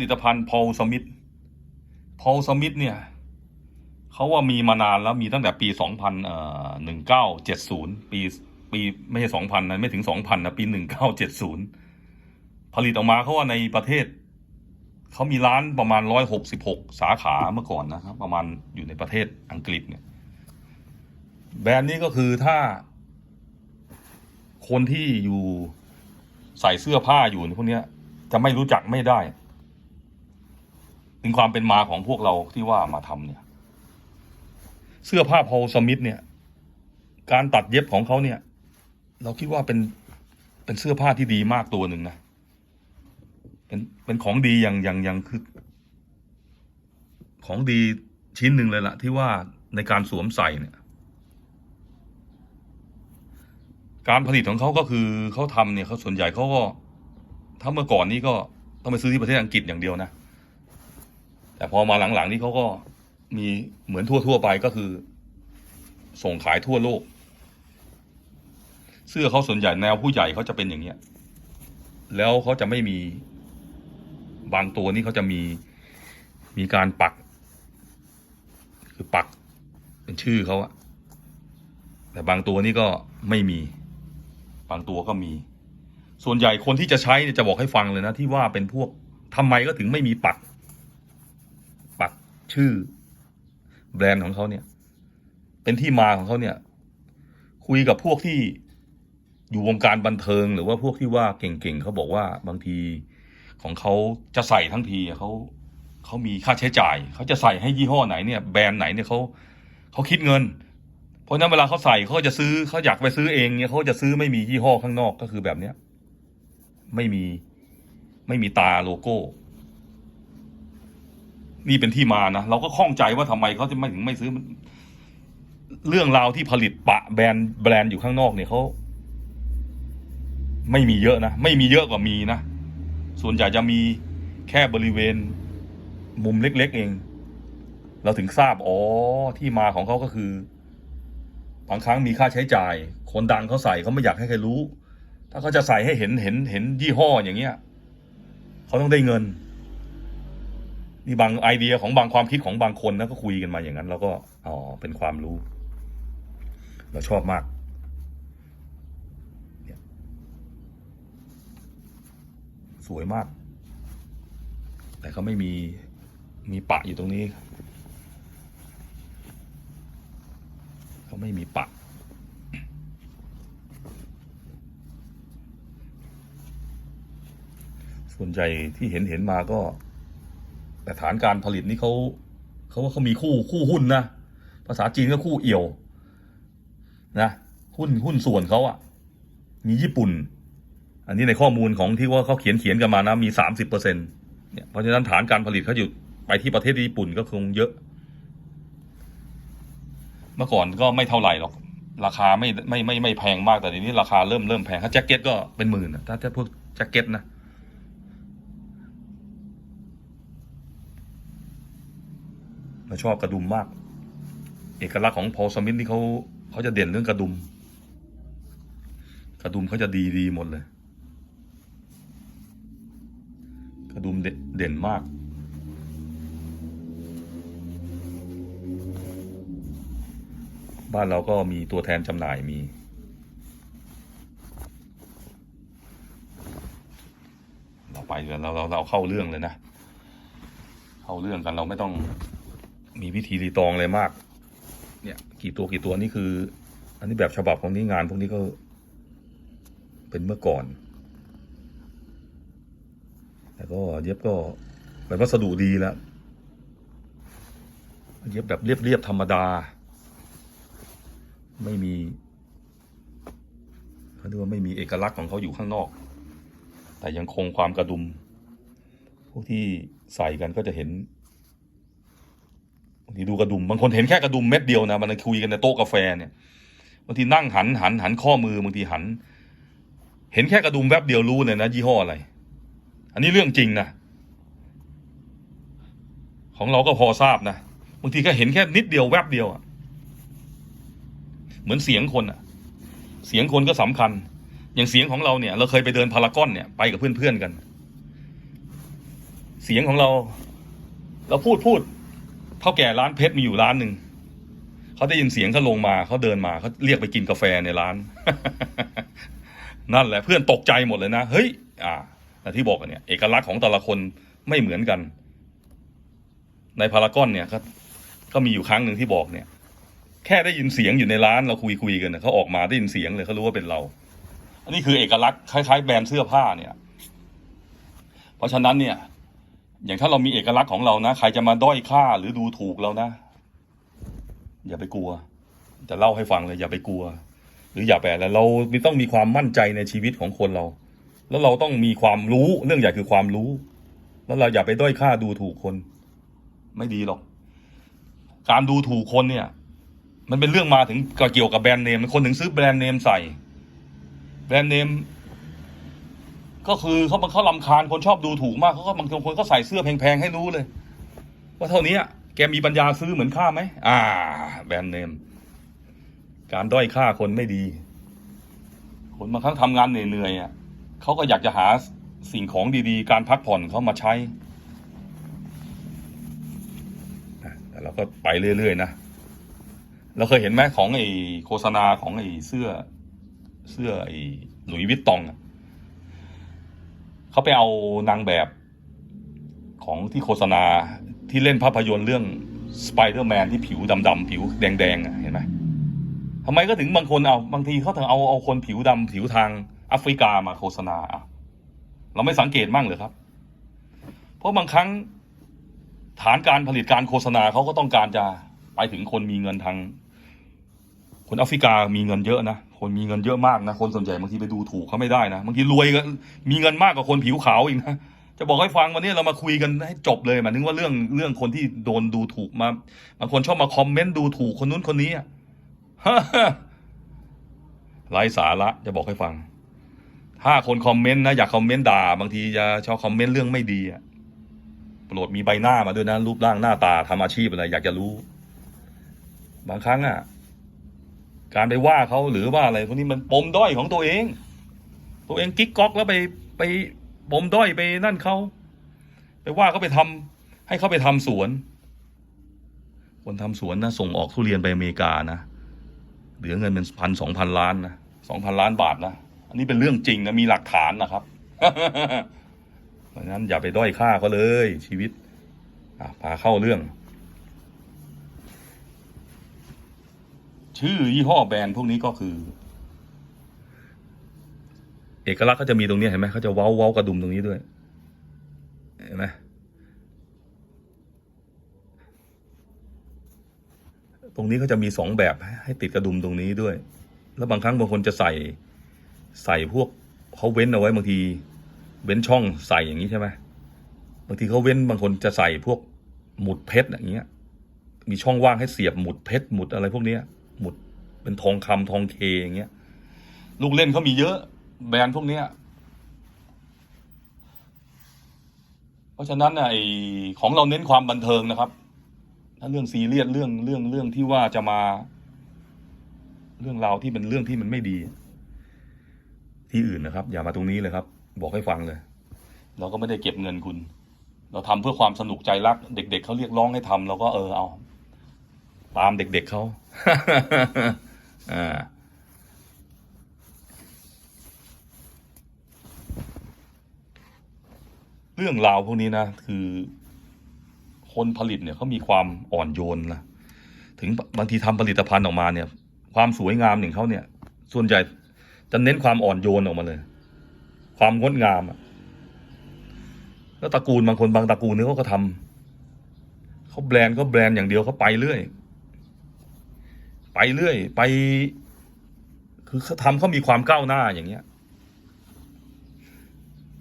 ลิตภัณฑ์พอลสมิธพอลสมิธเนี่ยเขาว่ามีมานานแล้วมีตั้งแต่ปีสองพันเอ่อหนึ่งเก้าเจ็ดศูนย์ปีปีไม่ใช่สองพันนะไม่ถึงสองพันนะปีหนึ่งเก้าเจ็ดศูนย์ผลิตออกมาเขาว่าในประเทศ เขามีร้านประมาณร้อยหกสิบหกสาขาเมื่อก่อนนะครับ ประมาณอยู่ในประเทศอังกฤษเนี่ย แบรนด์นี้ก็คือถ้า คนที่อยู่ใส่เสื้อผ้าอยู่ในพวกนี้จะไม่รู้จักไม่ได้ ถึงความเป็นมาของพวกเราที่ว่ามาทำเนี่ย เสื้อผ้าพอลสมิธเนี่ย การตัดเย็บของเขาเนี่ย เราคิดว่าเป็นเป็นเสื้อผ้าที่ดีมากตัวหนึ่งนะเป็นเป็นของดีอย่างอย่างอย่างคือ ของดีชิ้นหนึ่งเลยล่ะ ที่ว่าในการสวมใส่เนี่ย การผลิตของเขาก็คือเขาทำเนี่ยเขาส่วนใหญ่เขาก็ถ้าเมื่อก่อนนี้ก็ต้องไปซื้อที่ประเทศอังกฤษอย่างเดียวนะ แต่พอมาหลังๆนี่เขาก็มีเหมือนทั่วๆไปก็คือ ส่งขายทั่วโลก เสื้อเขาส่วนใหญ่แนวผู้ใหญ่เขาจะเป็นอย่างเนี้ย แล้วเขาจะไม่มีบางตัวนี่เขาจะมีมีการปัก คือปักเป็นชื่อเขาอะแต่บางตัวนี่ก็ไม่มี บางตัวก็มี ส่วนใหญ่คนที่จะใช้เนี่ยจะบอกให้ฟังเลยนะ ที่ว่าเป็นพวกทำไมก็ถึงไม่มีปัก ชื่อ แบรนด์ของเขาเนี่ย เป็นที่มาของเขาเนี่ย คุยกับพวกที่อยู่วงการบันเทิง หรือว่าพวกที่ว่าเก่งๆเขาบอกว่าบางทีของเขาจะใส่ทั้งทีเขาเขามีค่าใช้จ่ายเขาจะใส่ให้ยี่ห้อไหนเนี่ยแบรนด์ไหนเนี่ยเขาเขาคิดเงิน เพราะฉะนั้นเวลาเขาใส่เขาจะซื้อเขาอยากไปซื้อเองเนี่ยเขาจะซื้อไม่มียี่ห้อข้างนอกก็คือแบบเนี้ยไม่มีไม่มีตาโลโก้ นี่เป็นที่มานะเราก็ข้องใจว่าทำไมเขาจะไม่ถึงไม่ซื้อมัน เรื่องราวที่ผลิตปะแบรนด์แบรนด์อยู่ข้างนอกเนี่ยเขาไม่มีเยอะนะไม่มีเยอะกว่ามีนะส่วนใหญ่จะมีแค่บริเวณมุมเล็ก ๆ เอง เราถึงทราบอ๋อที่มาของเขาก็คือบางครั้งมีค่าใช้จ่าย คนดังเขาใส่เขาไม่อยากให้ใครรู้ ถ้าเขาจะใส่ให้เห็นเห็นเห็นยี่ห้ออย่างเงี้ยเขาต้องได้เงิน นี่บางไอเดียของบางความคิดของบางคนนะก็คุยกันมาอย่างนั้น แล้วก็อ๋อเป็นความรู้ เราชอบมากสวยมาก แต่เขาไม่มีมีปะอยู่ตรงนี้เขาไม่มีปะส่วนใหญ่ที่เห็นเห็นมาก็ แต่ฐานการผลิตนี่เขาเขาว่าเขามีคู่คู่หุ้นนะภาษาจีนก็คู่เอี่ยวนะหุ้นหุ้นส่วนเขาอะมีญี่ปุ่น อันนี้ในข้อมูลของที่ว่าเขาเขียนเขียนกันมานะมีสามสิบเปอร์เซ็นเนี่ยเพราะฉะนั้นฐานการผลิตเขาอยู่ไปที่ประเทศญี่ปุ่นก็คงเยอะ เมื่อก่อนก็ไม่เท่าไหร่หรอก ราคาไม่ไม่ไม่ไม่แพงมากแต่เดี๋ยวนี้ราคาเริ่มเริ่มแพงถ้าแจ็คเก็ตก็เป็นหมื่นอะถ้าถ้าพวกแจ็คเก็ตนะ เราชอบกระดุมมาก เอกลักษณ์ของพอสมิธนี่เขาเขาจะเด่นเรื่องกระดุม กระดุมเขาจะดีดีหมดเลย กระดุมเด่นเด่นมากบ้านเราก็มีตัวแทนจำหน่ายมี เราไปเราเราเราเข้าเรื่องเลยนะ เข้าเรื่องกันเราไม่ต้อง มีวิธีรีตองอะไรมาก เนี่ย กี่ตัวกี่ตัวนี่คือ อันนี้แบบฉบับของนี้งานพวกนี้ก็ เป็นเมื่อก่อน แต่ก็เย็บก็เป็นวัสดุดีแล้ว เย็บแบบเรียบๆธรรมดา ไม่มีเขาเรียกว่าไม่มีเอกลักษณ์ของเขาอยู่ข้างนอก แต่ยังคงความกระดุม พวกที่ใส่กันก็จะเห็น บางทีดูกระดุมบางคนเห็นแค่กระดุมเม็ดเดียวนะมันคุยกันในโต๊ะกาแฟเนี่ยบางทีนั่งหันหันหันข้อมือบางทีหัน เห็นแค่กระดุมแวบเดียวรู้เลยนะยี่ห้ออะไร อันนี้เรื่องจริงนะของเราก็พอทราบนะบางทีก็เห็นแค่นิดเดียวแวบเดียวอะเหมือนเสียงคนอะเสียงคนก็สำคัญ อย่างเสียงของเราเนี่ย เราเคยไปเดินพารากอนเนี่ยไปกับเพื่อนๆกัน เสียงของเรา เราพูดพูด เท่าแก่ร้านเพชรมีอยู่ร้านหนึ่งเขาได้ยินเสียงเขาลงมาเขาเดินมาเขาเรียกไปกินกาแฟในร้าน นั่นแหละเพื่อนตกใจหมดเลยนะเฮ้ย อ่าแต่ที่บอกกันเนี่ย เอกลักษณ์ของแต่ละคนไม่เหมือนกัน ในพารากอนเนี่ยก็ก็มีอยู่ครั้งหนึ่งที่บอกเนี่ย แค่ได้ยินเสียงอยู่ในร้านเราคุยคุยกันเขาออกมาได้ยินเสียงเลยเขารู้ว่าเป็นเรา อันนี้คือเอกลักษณ์คล้ายๆแบรนด์เสื้อผ้าเนี่ย เพราะฉะนั้นเนี่ย อย่างถ้าเรามีเอกลักษณ์ของเรานะ ใครจะมาด้อยค่าหรือดูถูกเรานะ อย่าไปกลัว จะเล่าให้ฟังเลย อย่าไปกลัว หรืออย่าไปอะไรเราต้องมีความมั่นใจในชีวิตของคนเรา แล้วเราต้องมีความรู้เรื่องใหญ่คือความรู้ แล้วเราอย่าไปด้อยค่าดูถูกคน ไม่ดีหรอก การดูถูกคนเนี่ย มันเป็นเรื่องมาถึงเกี่ยวกับแบรนด์เนมคนถึงซื้อแบรนด์เนมใส่ แบรนด์เนม ก็คือเขาเขาลำคาญคนชอบดูถูกมากเขาก็บางคนก็ใส่เสื้อแพงๆให้รู้เลยว่าเท่านี้แกมีปัญญาซื้อเหมือนข้าไหมอ่า แบรนด์เนม การด้อยค่าคนไม่ดี คนบางครั้งทำงานเหนื่อยๆอะเขาก็อยากจะหาสิ่งของดีๆ การพักผ่อนเขามาใช้แต่เราก็ไปเรื่อยๆนะเราเคยเห็นไหมของไอ้โฆษณาของไอ้เสื้อ เสื้อไอ้หลุยส์วิตตองอะ เขาไปเอานางแบบของที่โฆษณาที่เล่นภาพยนตร์เรื่องสไปเดอร์แมนที่ผิวดำๆผิวแดงๆเห็นไหมทำไมก็ถึงบางคนเอาบางทีเขาถึงเอาเอาคนผิวดำผิวทางแอฟริกามาโฆษณาอะเราไม่สังเกตมั่งเหรอครับ เพราะบางครั้งฐานการผลิตการโฆษณาเขาก็ต้องการจะไปถึงคนมีเงินทาง คนแอฟริกามีเงินเยอะนะ คนมีเงินเยอะมากนะ คนส่วนใหญ่บางทีไปดูถูกเขาไม่ได้นะ บางทีรวยก็มีเงินมากกว่าคนผิวขาวอีกนะ จะบอกให้ฟังวันนี้เรามาคุยกันให้จบเลยหมายถึงว่าเรื่องเรื่องคนที่โดนดูถูกมา บางคนชอบมาคอมเมนต์ดูถูกคนนู้นคนนี้ไร้สาระจะบอกให้ฟัง ถ้าคนคอมเมนต์นะอยากคอมเมนต์ด่า บางทีจะชอบคอมเมนต์เรื่องไม่ดีอะโปรดมีใบหน้ามาด้วยนะรูปร่างหน้าตาทำอาชีพอะไรอยากจะรู้ บางครั้งอะ การไปว่าเขาหรือว่าอะไรพวกนี้มันปมด้อยของตัวเอง ตัวเองกิ๊กก๊อกแล้วไปไปปมด้อยไปนั่นเขาไปว่าเขาไปทำให้เขาไปทำสวน คนทำสวนนะส่งออกทุเรียนไปอเมริกานะเหลือเงินเป็นพันสองพันล้านนะสองพันล้านบาทนะอันนี้เป็นเรื่องจริงนะมีหลักฐานนะครับเพราะฉะนั้นอย่าไปด้อยค่าเขาเลยชีวิตอะพาเข้าเรื่อง ชื่อยี่ห้อแบรนด์พวกนี้ก็คือ เอกลักษณ์เขาจะมีตรงนี้เห็นไหมเขาจะเว้าเว้ากระดุมตรงนี้ด้วย เห็นไหมตรงนี้เขาจะมีสองแบบให้ติดกระดุมตรงนี้ด้วย แล้วบางครั้งบางคนจะใส่ใส่พวกเขาเว้นเอาไว้บางที เว้นช่องใส่อย่างนี้ใช่ไหมบางทีเขาเว้นบางคนจะใส่พวกหมุดเพชรอย่างเงี้ย มีช่องว่างให้เสียบหมุดเพชรหมุดอะไรพวกเนี้ย หมุดเป็นทองคำทองเคอย่างเงี้ย ลูกเล่นเขามีเยอะ แบรนด์พวกเนี้ย เพราะฉะนั้นนะไอของเราเน้นความบันเทิงนะครับ ถ้าเรื่องซีเรียสเรื่องเรื่องเรื่องที่ว่าจะมา เรื่องราวที่เป็นเรื่องที่มันไม่ดี ที่อื่นนะครับ อย่ามาตรงนี้เลยครับ บอกให้ฟังเลย เราก็ไม่ได้เก็บเงินคุณ เราทำเพื่อความสนุกใจรัก เด็ก ๆเขาเรียกร้องให้ทำเราก็เออเอา ตามเด็กๆเขาอ่าเรื่องราวพวกนี้นะคือคนผลิตเนี่ยเขามีความอ่อนโยนนะถึงบางทีทำผลิตภัณฑ์ออกมาเนี่ย ความสวยงามอย่งเขาเนี่ย ส่วนใหญ่จะเน้นความอ่อนโยนออกมาเลย ความงดงามอะแล้วตระกูลบางคนบางตระกูลเนี่ยเขาก็ทำเขาแบรนด์ก็แบรนด์อย่างเดียวเขาไปเรื่อย ไปเรื่อย ไป คือเขาทำเขามีความก้าวหน้าอย่างเงี้ย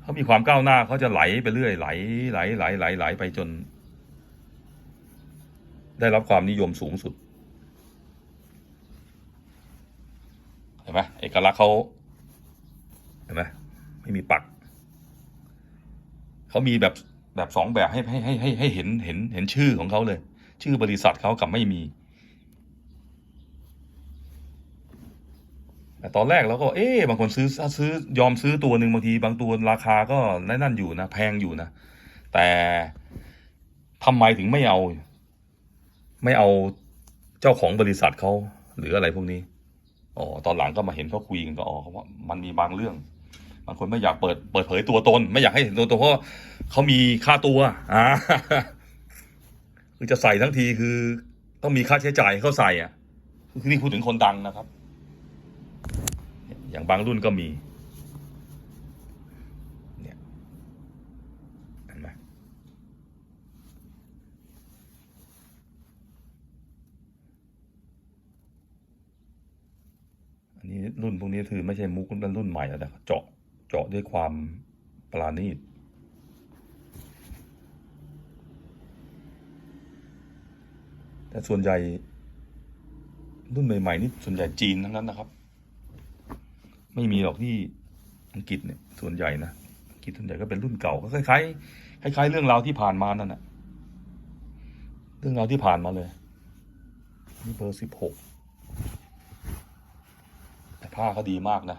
เขามีความก้าวหน้าเขาจะไหลไปเรื่อยไหลไหลไหลไหลไหลไปจน ได้รับความนิยมสูงสุดเห็นไหมเอกลักษณ์เขาเห็นไหมไม่มีปักเขามีแบบแบบสองแบบให้ให้ให้ให้ให้เห็นเห็นเห็นชื่อของเขาเลย ชื่อบริษัทเขากับไม่มี ต่ตอนแรกเราก็เอ๊บางคนซื้อซื้อยอมซื้อตัวหนึ่งบางที บางตัวราคาก็นั่นอยู่นะแพงอยู่นะ แต่ทำไมถึงไม่เอา ไม่เอาเจ้าของบริษัทเขาหรืออะไรพวกนี้อ๋อตอนหลังก็มาเห็นเขาคุยกันก็อ๋อเขาว่ามันมีบางเรื่อง บางคนไม่อยากเปิดเปิดเผยตัวตน ไม่อยากให้เห็นตัวตนเพราะเขามีค่าตัวอ่าคือจะใส่ทั้งทีคือ ต้องมีค่าใช้จ่ายเขาใส่อะคือนี่พูดถึงคนดังนะครับ อย่างบางรุ่นก็มีเนี่ยเห็นไหมอันนี้รุ่นพวกนี้คือไม่ใช่มุกรุ่นรุ่นใหม่แล้วนะเจาะเจาะด้วยความปราณีตแต่ส่วนใหญ่รุ่นใหม่ๆนี่ส่วนใหญ่จีนทั้งนั้นนะครับ ไม่มีหรอกที่อังกฤษเนี่ยส่วนใหญ่นะอังกฤษส่วนใหญ่ก็เป็นรุ่นเก่าก็คล้ายๆคล้ายๆเรื่องราวที่ผ่านมานั่นแหะเรื่องราวที่ผ่านมาเลยนี่เบอร์สิบหกแต่ผ้าเขาดีมากนะ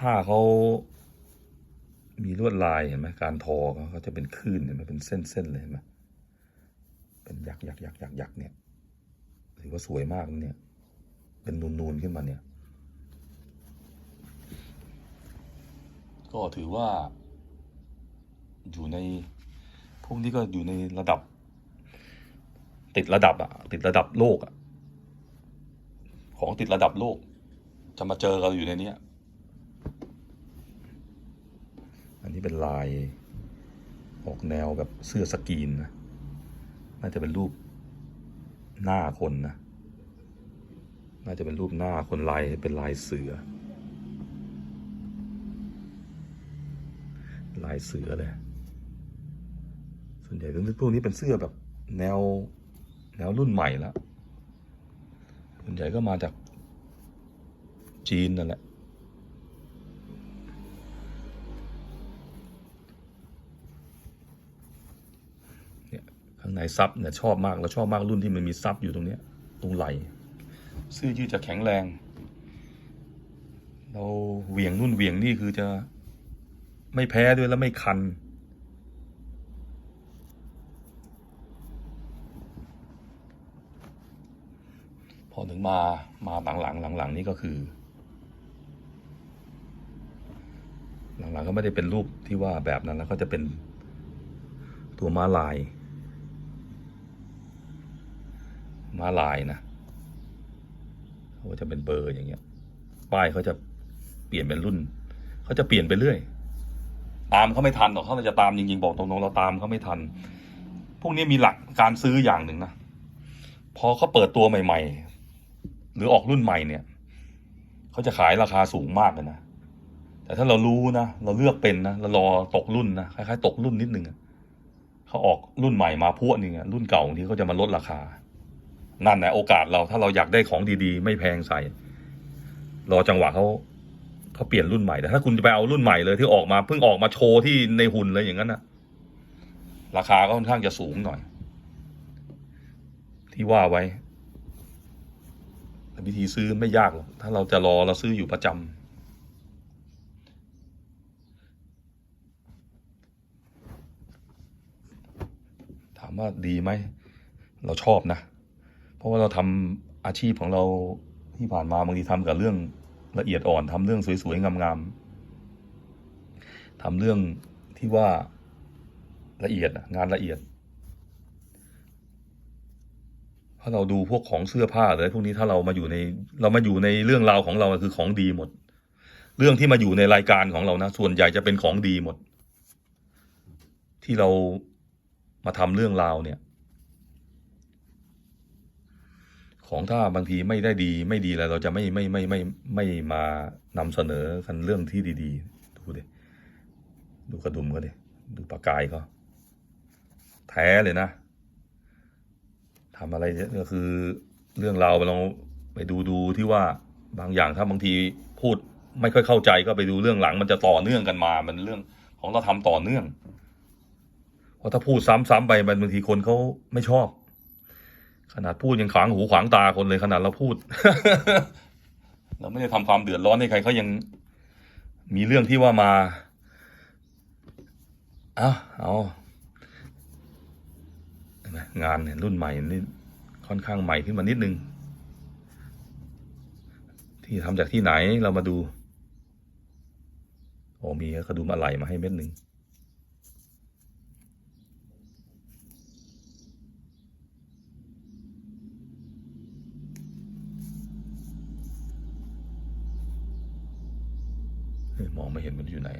ผ้าเขามีลวดลายเห็นไหมการทอเขาจะเป็นคลื่นเห็นไหมเป็นเส้นๆเลยเห็นไหมเป็นยักยักษ์ยักยักยักเนี่ยถือว่าสวยมากเนี่ย เป็นนูนๆขึ้นมาเนี่ย ก็ถือว่า อยู่ในพวกนี้ก็อยู่ในระดับ ติดระดับอะติดระดับโลกอะของติดระดับโลก จะมาเจอกันอยู่ในนี้ย อั นนี้เป็นลายออกแนวแบบเสื้อสกรีนนะ น่าจะเป็นรูปหน้าคนนะ น่าจะเป็นรูปหน้าคนลายเป็นลายเสือ ลายเสือเลย ส่วนใหญ่พวกนี้เป็นเสื้อแบบแนวแนวรุ่นใหม่แล้วส่วนใหญ่ก็มาจากจีนนั่นแหละ เนี่ยข้างในซับเนี่ยชอบมากแล้วชอบมากรุ่นที่มันมีซับอยู่ตรงเนี้ย ตรงไหลเสื้อยืดจะแข็งแรง เราเหวี่ยงนู่นเหวี่ยงนี่คือจะไม่แพ้ด้วยแล้วไม่คัน พอถึงมามาหลังๆหลังๆนี่ก็คือ หลังๆก็ไม่ได้เป็นรูปที่ว่าแบบนั้นแล้วก็จะเป็นตัวม้าลาย ม้าลายนะเขาจะเป็นเบอร์อย่างเงี้ย ป้ายเขาจะเปลี่ยนเป็นรุ่น เขาจะเปลี่ยนไปเรื่อย ตามเขาไม่ทันหรอกเขาจะตามจริงๆบอกตรงๆเราตามเขาไม่ทัน พวกนี้มีหลักการซื้ออย่างหนึ่งนะพอเขาเปิดตัวใหม่ ๆ หรือออกรุ่นใหม่เนี่ยเขาจะขายราคาสูงมากเลยนะแต่ถ้าเรารู้นะเราเลือกเป็นนะเรารอตกรุ่นนะคล้ายๆตกรุ่นนิดนึงเขาออกรุ่นใหม่มาพวกนึงอะรุ่นเก่าที่เขาจะมาลดราคา นั่นแหละโอกาสเราถ้าเราอยากได้ของดีๆ ไม่แพงใส่ รอจังหวะเขาเขาเปลี่ยนรุ่นใหม่แต่ถ้าคุณจะไปเอารุ่นใหม่เลยที่ออกมาเพิ่งออกมาโชว์ที่ในหุ่นเลยอย่างนั้นนะราคาก็ค่อนข้างจะสูงหน่อย ที่ว่าไว้วิธีซื้อไม่ยากหรอกถ้าเราจะรอเราซื้ออยู่ประจำถามว่าดีไหม เราชอบนะ เพราะว่าเราทำอาชีพของเราที่ผ่านมาบางทีทำกับเรื่องละเอียดอ่อนทำเรื่องสวยๆงามๆทำเรื่องที่ว่าละเอียดงานละเอียดเพราเราดูพวกของเสื้อผ้าเลยพวกนี้ถ้าเรามาอยู่ในเรามาอยู่ในเรื่องราวของเราคือของดีหมด เรื่องที่มาอยู่ในรายการของเรานะ ส่วนใหญ่จะเป็นของดีหมด ที่เรามาทำเรื่องราวเนี่ย ของถ้าบางทีไม่ได้ดีไม่ดีอะไรเราจะไม่ไม่ไม่ไม่ไม่มานำเสนอกันเรื่องที่ดี ๆ ดูดิดูกระดุมเขาดิดูปากกายเขาแท้เลยนะทำอะไรเนี่ยก็คือเรื่องเราวเราไปดูดูที่ว่าบางอย่างถ้าบางทีพูดไม่ค่อยเข้าใจก็ไปดูเรื่องหลัง มันจะต่อเนื่องกันมา มันเรื่องของเราทำต่อเนื่องเพราะถ้าพูดซ้ำๆไปบางทีคนเขาไม่ชอบ ขนาดพูดยังขวางหูขวางตาคนเลยขนาดเราพูด เราไม่ได้ทำความเดือดร้อนให้ใครเขายังมีเรื่องที่ว่ามาเอาเอางานเนี่ยรุ่นใหม่นี่ค่อนข้างใหม่ขึ้นมานิดนึง ที่ทำจากที่ไหนเรามาดู โอ้มีกระดุมอะไรมาให้เม็ดหนึ่ง เฮ้ยมองไม่เห็นมันอยู่ไหน